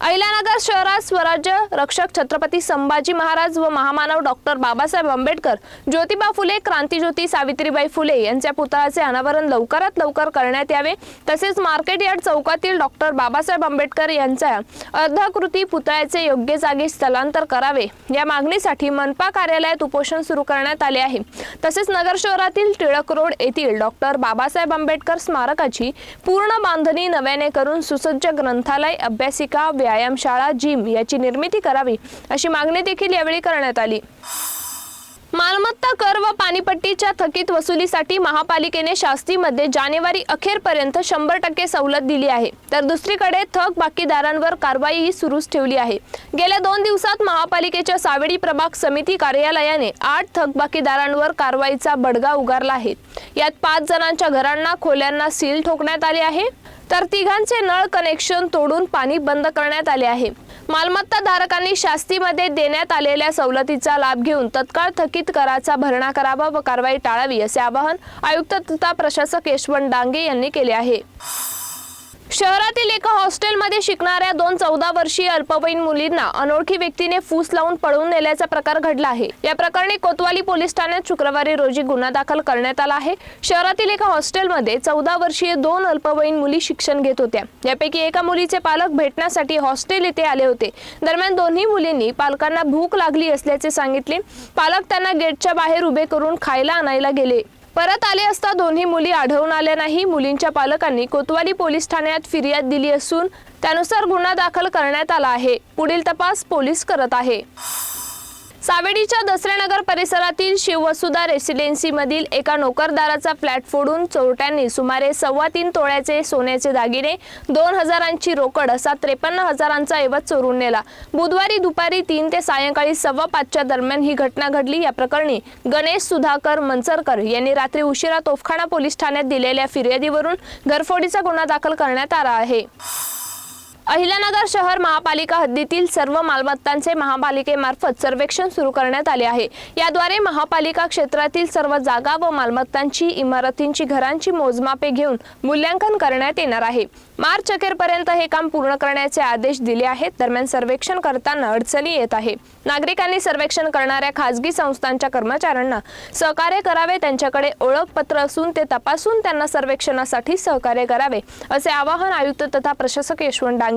अहिल्यानगर शहरात स्वराज्य रक्षक छत्रपती संभाजी महाराज व महामानव डॉक्टर बाबासाहेब आंबेडकर ज्योतिबा फुले क्रांतीज्योती सावित्रीबाई फुले यांच्या पुतळ्याचे अनावरण लवकरात लवकर करण्यात यावे. तसेच मार्केट यार्ड चौकातील डॉक्टर बाबासाहेब आंबेडकर यांच्या अर्धाकृती पुतळ्याचे योग्य जागी स्थलांतर करावे. या मागणीसाठी मनपा कार्यालयात उपोषण सुरू करण्यात आले आहे. तसेच नगर शहरातील टिळक रोड येथील डॉक्टर बाबासाहेब आंबेडकर स्मारकाची पूर्ण बांधणी नव्याने करून सुसज्ज ग्रंथालय अभ्यासिका व्यायामशाळा जिम याची निर्मिती करावी अशी मागणी देखील यावेळी करण्यात आली. मालमत्ता कर व पाणीपट्टीच्या थकीत वसुलीसाठी महापालिकेने शास्तीमध्ये जानेवारी अखेरपर्यंत शंभर टक्के सवलत दिली आहे. तर दुसरीकडे थक बाकीदारांवर कारवाई सुरूच ठेवली आहे. गेल्या दोन दिवसात महापालिकेच्या सावेडी प्रभाग समिती कार्यालयाने आठ थकबाकीदारांवर कारवाईचा बडगा उगारला आहे. यात पाच जणांच्या घरांना खोल्यांना सील ठोकण्यात आले आहे. तर तिघांचे नळ कनेक्शन तोडून पाणी बंद करण्यात आले आहे. मालमत्ता धारकांनी शास्तीमध्ये देण्यात आलेल्या सवलतीचा लाभ घेऊन तत्काळ थकीत कराचा भरणा करावा व कारवाई टाळावी असे आवाहन आयुक्त तथा प्रशासक यशवंत डांगे यांनी केले आहे. शहरातील एका हॉस्टेलमध्ये शिकणाऱ्या दोन चौदा वर्षीय अल्पवयीन मुलींना अनोळखी व्यक्तीने फूस लावून पळवून नेल्याचा प्रकार घडला आहे. या प्रकरणी कोतवाली पोलीस ठाण्यात शुक्रवारी रोजी गुन्हा दाखल करण्यात आला आहे. शहरातील एका हॉस्टेलमध्ये चौदा वर्षीय दोन अल्पवयीन मुली शिक्षण घेत होत्या. यापैकी एका मुलीचे पालक भेटण्यासाठी हॉस्टेल येथे आले होते. दरम्यान दोन्ही मुलींनी पालकांना भूक लागली असल्याचे सांगितले. पालक त्यांना गेटच्या बाहेर उभे करून खायला आणायला गेले. परत आले असता दोन्ही मुली आढळून आल्या नाही. मुलींच्या पालकांनी कोतवाली पोलीस ठाण्यात फिर्याद दिली असून त्यानुसार गुन्हा दाखल करण्यात आला आहे. पुढील तपास पोलीस करत आहे. सावेडीच्या दसरेनगर परिसरातील शिववसुधा रेसिडेन्सीमधील एका नोकरदाराचा फ्लॅट फोडून चोरट्यांनी सुमारे सव्वा तीन तोळ्याचे सोन्याचे दागिने दोन हजारांची रोकड असा त्रेपन्न हजारांचा ऐवज चोरून नेला. बुधवारी दुपारी तीन ते सायंकाळी सव्वा पाचच्या दरम्यान ही घटना घडली. या प्रकरणी गणेश सुधाकर मनसरकर यांनी रात्री उशिरा तोफखाना पोलीस ठाण्यात दिलेल्या फिर्यादीवरून घरफोडीचा गुन्हा दाखल करण्यात आला आहे. अहिल्यानगर शहर महापालिका हद्दीतील सर्व मालमत्तांचे महापालिकेमार्फत सर्वेक्षण सुरू करण्यात आले आहे. याद्वारे महापालिका क्षेत्रातील सर्व जागा व मालमत्तांची इमारतींची घरांची मोजमापे घेऊन मूल्यांकन करण्यात येणार आहे. मार्च अखेरपर्यंत हे काम पूर्ण करण्याचे आदेश दिले आहेत. दरम्यान सर्वेक्षण करताना अडचणी येत आहे. नागरिकांनी सर्वेक्षण करणाऱ्या खासगी संस्थांच्या कर्मचाऱ्यांना सहकार्य करावे त्यांच्याकडे ओळखपत्र असून ते तपासून त्यांना सर्वेक्षणासाठी सहकार्य करावे असे आवाहन आयुक्त तथा प्रशासक यशवंत डांगे